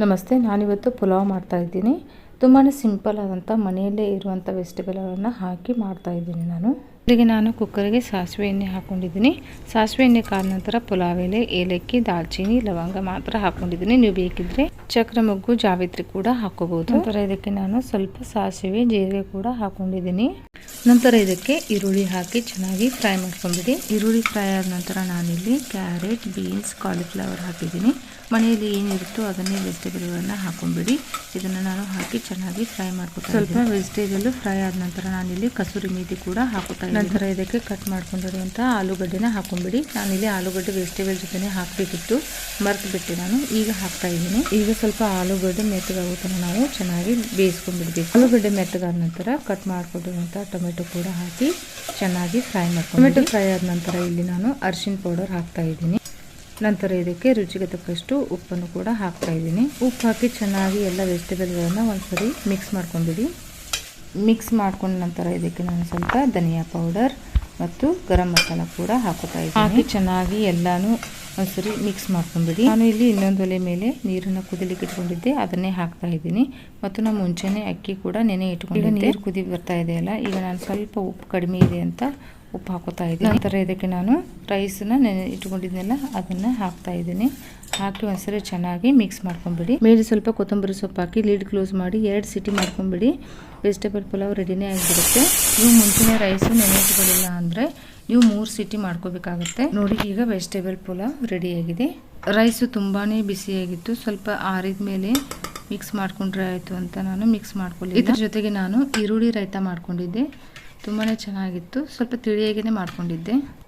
ನಮಸ್ತೆ ನಾನಿವತ್ತು ಪುಲಾವ್ ಮಾಡ್ತಾಯಿದ್ದೀನಿ ತುಂಬಾ ಸಿಂಪಲ್ ಆದಂಥ ಮನೆಯಲ್ಲೇ ಇರುವಂಥ ವೆಜಿಟೇಬಲ್ಗಳನ್ನು ಹಾಕಿ ಮಾಡ್ತಾ ಇದ್ದೀನಿ ನಾನು. ಇಲ್ಲಿಗೆ ನಾನು ಕುಕ್ಕರ್ಗೆ ಸಾಸಿವೆ ಎಣ್ಣೆ ಹಾಕೊಂಡಿದ್ದೀನಿ. ಸಾಸಿವೆ ಎಣ್ಣೆ ಕಾದ ನಂತರ ಪುಲಾವ್ ಎಲೆ, ಏಲಕ್ಕಿ, ದಾಲ್ಚಿನ್ನಿ, ಲವಂಗ ಮಾತ್ರ ಹಾಕೊಂಡಿದ್ದೀನಿ. ನೀವು ಬೇಕಿದ್ರೆ ಚಕ್ರ ಮೊಗ್ಗು, ಜಾವಿತ್ರಿ ಕೂಡ ಹಾಕೋಬಹುದು ನಂತರ ಇದಕ್ಕೆ ನಾನು ಸ್ವಲ್ಪ ಸಾಸಿವೆ, ಜೀರಿಗೆ ಕೂಡ ಹಾಕೊಂಡಿದ್ದೀನಿ. ನಂತರ ಇದಕ್ಕೆ ಈರುಳ್ಳಿ ಹಾಕಿ ಚೆನ್ನಾಗಿ ಫ್ರೈ ಮಾಡ್ಕೊಂಡಿದ್ದೀನಿ ಈರುಳ್ಳಿ ಫ್ರೈ ಆದ ನಂತರ ನಾನಿಲ್ಲಿ ಕ್ಯಾರೆಟ್, ಬೀನ್ಸ್, ಕಾಲಿಫ್ಲವರ್ ಹಾಕಿದ್ದೀನಿ. ಮನೆಯಲ್ಲಿ ಏನಿರುತ್ತೋ ಅದನ್ನೇ ವೆಜಿಟೇಬಲ್ಗಳನ್ನ ಹಾಕೊಂಡ್ಬಿಡಿ ಇದನ್ನು ನಾನು ಹಾಕಿ ಚೆನ್ನಾಗಿ ಫ್ರೈ ಮಾಡ್ಕೊತೀನಿ ಸ್ವಲ್ಪ ವೆಜಿಟೇಬಲ್ ಫ್ರೈ ಆದ ನಂತರ ನಾನಿಲ್ಲಿ ಕಸೂರಿ ಮೇಥಿ ಕೂಡ ಹಾಕುತ್ತಾ ನಂತರ ಇದಕ್ಕೆ ಕಟ್ ಮಾಡ್ಕೊಂಡಿರುವಂಥ ಆಲೂಗಡ್ಡೆನ ಹಾಕೊಂಡ್ಬಿಡಿ ಇಲ್ಲಿ ಆಲೂಗಡ್ಡೆ ವೆಜಿಟೇಬಲ್ ಜೊತೆನೇ ಹಾಕಬೇಕಿತ್ತು. ಮರೆತು ಬಿಟ್ಟೆ ನಾನು. ಈಗ ಹಾಕ್ತಾ ಇದ್ದೀನಿ. ಈಗ ಸ್ವಲ್ಪ ಆಲೂಗಡ್ಡೆ ಮೆತ್ತಗಾಗುತ್ತನ ನಾವು, ಚೆನ್ನಾಗಿ ಬೇಯಿಸ್ಕೊಂಡ್ಬಿಡ್ಬೇಕು. ಆಲೂಗಡ್ಡೆ ಮೆತ್ತಗಾದ ನಂತರ ಕಟ್ ಮಾಡಿಕೊಂಡಿರುವಂಥ ಟೊಮೆಟೊ ಕೂಡ ಹಾಕಿ ಚೆನ್ನಾಗಿ ಫ್ರೈ ಮಾಡ್ಕೊಂಡು ಟೊಮೆಟೊ ಫ್ರೈ ಆದ ನಂತರ ಇಲ್ಲಿ ನಾನು ಅರಿಶಿನ ಪೌಡರ್ ಹಾಕ್ತಾ ಇದ್ದೀನಿ. ನಂತರ ಇದಕ್ಕೆ ರುಚಿಗೆ ತಕ್ಕಷ್ಟು ಉಪ್ಪನ್ನು ಕೂಡ ಹಾಕ್ತಾ ಇದ್ದೀನಿ. ಉಪ್ಪು ಹಾಕಿ ಚೆನ್ನಾಗಿ ಎಲ್ಲ ವೆಜಿಟೇಬಲ್ಗಳನ್ನು ಒಂದ್ಸರಿ ಮಿಕ್ಸ್ ಮಾಡ್ಕೊಂಡ್ಬಿಡಿ ಮಿಕ್ಸ್ ಮಾಡ್ಕೊಂಡ ನಂತರ ಇದಕ್ಕೆ ನಾನು ಸ್ವಲ್ಪ ಧನಿಯಾ ಪೌಡರ್ ಮತ್ತು ಗರಂ ಮಸಾಲ ಕೂಡ ಹಾಕುತ್ತಾ ಇದ್ದೀನಿ. ಹಾಕಿ ಚೆನ್ನಾಗಿ ಎಲ್ಲಾನು ಒಂದ್ಸರಿ ಮಿಕ್ಸ್ ಮಾಡ್ಕೊಂಡ್ಬಿಡಿ ನಾನು ಇಲ್ಲಿ ಇನ್ನೊಂದು ಒಲೆ ಮೇಲೆ ನೀರನ್ನು ಕುದಿಲಿಕ್ಕೆ ಇಟ್ಕೊಂಡಿದ್ದೆ ಅದನ್ನೇ ಹಾಕ್ತಾ ಇದ್ದೀನಿ. ಮತ್ತು ನಾನು ಮುಂಚೆನೇ ಅಕ್ಕಿ ಕೂಡ ನೆನೆ ಇಟ್ಕೊಂಡಿದ್ದೆ. ನೀರು ಕುದಿ ಬರ್ತಾ ಇದೆಯಲ್ಲ ಈಗ ನಾನು ಸ್ವಲ್ಪ ಉಪ್ಪು ಕಡಿಮೆ ಇದೆ ಅಂತ ಉಪ್ಪು ಹಾಕೋತಾ ಇದ್ದೀನಿ. ನಂತರ ಇದಕ್ಕೆ ನಾನು ರೈಸನ್ನ ನೆನೆ ಇಟ್ಕೊಂಡಿದ್ನೆಲ್ಲ ಅದನ್ನು ಹಾಕ್ತಾ ಇದ್ದೀನಿ. ಹಾಕಿ ಒಂದ್ಸರಿ ಚೆನ್ನಾಗಿ ಮಿಕ್ಸ್ ಮಾಡ್ಕೊಂಬಿಡಿ. ಮೇಲೆ ಸ್ವಲ್ಪ ಕೊತ್ತಂಬರಿ ಸೊಪ್ಪು ಹಾಕಿ ಲೀಡ್ ಕ್ಲೋಸ್ ಮಾಡಿ ಎರಡು ಸಿಟಿ ಮಾಡ್ಕೊಂಬಿಡಿ. ವೆಜಿಟೇಬಲ್ ಪಲಾವ್ ರೆಡಿನೇ ಆಗಿಬಿಡುತ್ತೆ. ನೀವು ಮುಂಚಿನ ರೈಸು ನೆನೆಸಿಕೊಳ್ಳಿಲ್ಲ ಅಂದರೆ ನೀವು ಮೂರು ಸಿಟಿ ಮಾಡ್ಕೋಬೇಕಾಗುತ್ತೆ. ನೋಡಿ, ಈಗ ವೆಜಿಟೇಬಲ್ ಪಲಾವ್ ರೆಡಿಯಾಗಿದೆ ರೈಸು ತುಂಬಾ ಬಿಸಿಯಾಗಿತ್ತು ಸ್ವಲ್ಪ ಆರಿದ ಮೇಲೆ ಮಿಕ್ಸ್ ಮಾಡ್ಕೊಂಡ್ರೆ ಆಯಿತು ಅಂತ ನಾನು ಮಿಕ್ಸ್ ಮಾಡ್ಕೊಳ್ಳಿ ಇದ್ರ ಜೊತೆಗೆ ನಾನು ಈರುಳ್ಳಿ ರೈತ ಮಾಡ್ಕೊಂಡಿದ್ದೆ. ತುಂಬಾ ಚೆನ್ನಾಗಿತ್ತು. ಸ್ವಲ್ಪ ತಿಳಿಯಾಗಿಯೇ ಮಾಡ್ಕೊಂಡಿದ್ದೆ.